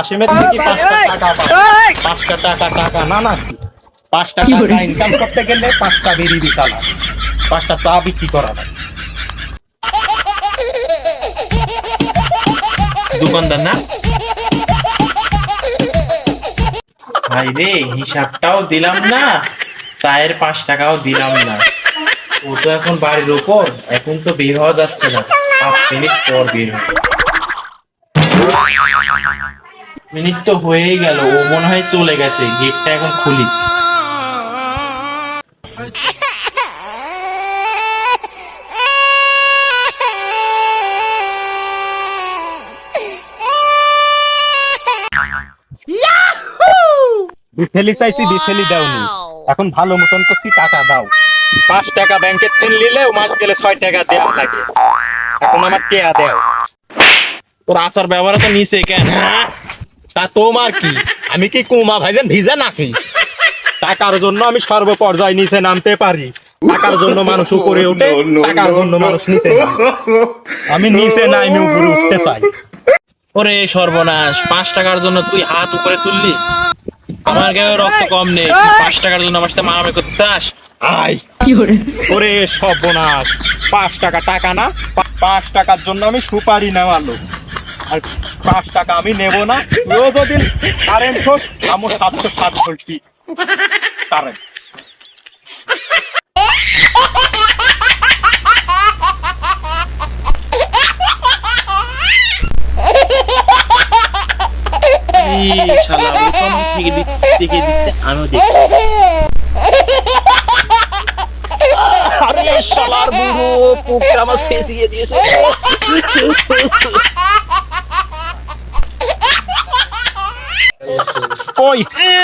কাশিমের থেকে পাঁচটা টাকা? পাঁচটা টাকা টাকা না না। পাঁচটা টাকা ইনকাম করতে গেলে পাঁচটা বিড়ি বিছানা পাঁচটা চা বিক্রি করা লাগে দোকানদার না? ভাই রে হিসাবটাও দিলাম না চায়ের পাঁচ টাকাও দিলাম না। ও তো এখন বাড়ির ওপর এখন তো বের হওয়া যাচ্ছে না। পাঁচ মিনিট পর বের হবে। মিনিট তো হয়েই গেল ও মনে হয় চলে গেছে গেটটা এখন খুলি। বিথেলি চাইছি বিথেলি দাওনি। এখন ভালো মতন করছি টাকা দাও। পাঁচ টাকা ব্যাংকের তেল নিলে মাস গেলে ছয় টাকা দেওয়া লাগে। এখন আমার টেয়া দেও। তোর আচার ব্যবহার তো নিচে কেন? হ্যাঁ? তা তোমার কি? আমি কি কুমা ভাইজান ভিজা নাকি? টাকার জন্য আমি সর্বপর্যায় নিচে নামতে পারি। টাকার জন্য মানুষ উপরে ওঠে টাকার জন্য মানুষ নিচে আমি নিচে নাই আমি উপরে উঠতে চাই। ওরে সর্বনাশ পাঁচ টাকার জন্য তুই হাত উপরে তুললি? আমার গায়ে রক্ত কম নেই পাঁচ টাকার জন্য আমার সাথে মারামারি করতে চাস? আয়। ওরে সর্বনাশ পাঁচ টাকা টাকা না পাঁচ টাকার জন্য আমি সুপারি নেওয়ালো আর পাঁচ টাকা আমি নেব না। তুইও যদি কারেন্ট হোস আমার সাতশো সাত ভোল্টি কারেন্ট আমিও দেখছি আমার শেষিয়ে দিয়েছে। কই?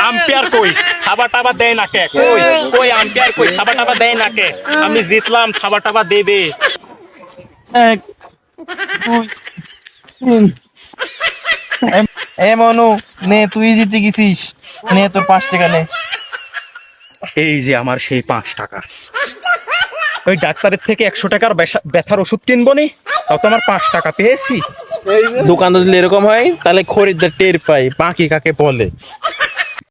আম্পায়ার কই? খাবার টাবার দেয় না কে? কই? কই আম্পায়ার কই? খাবার টাবার দেয় না কে? আমি জিতলাম খাবার টাবার দেবে। এক, দুই, তিন। এ মনু, নে, তুই জিতে গেছিস। নে, তোর পাঁচ টাকা নে। এই যে আমার সেই পাঁচ টাকা। ওই ডাক্তারের থেকে একশো টাকার ব্যথার ওষুধ কিনবো নি? তো আমার পাঁচ টাকা পেয়েছি। দোকানদার যদি এরকম হয় তাহলে খরিদ্দার টের পাই বাকি কাকে বলে?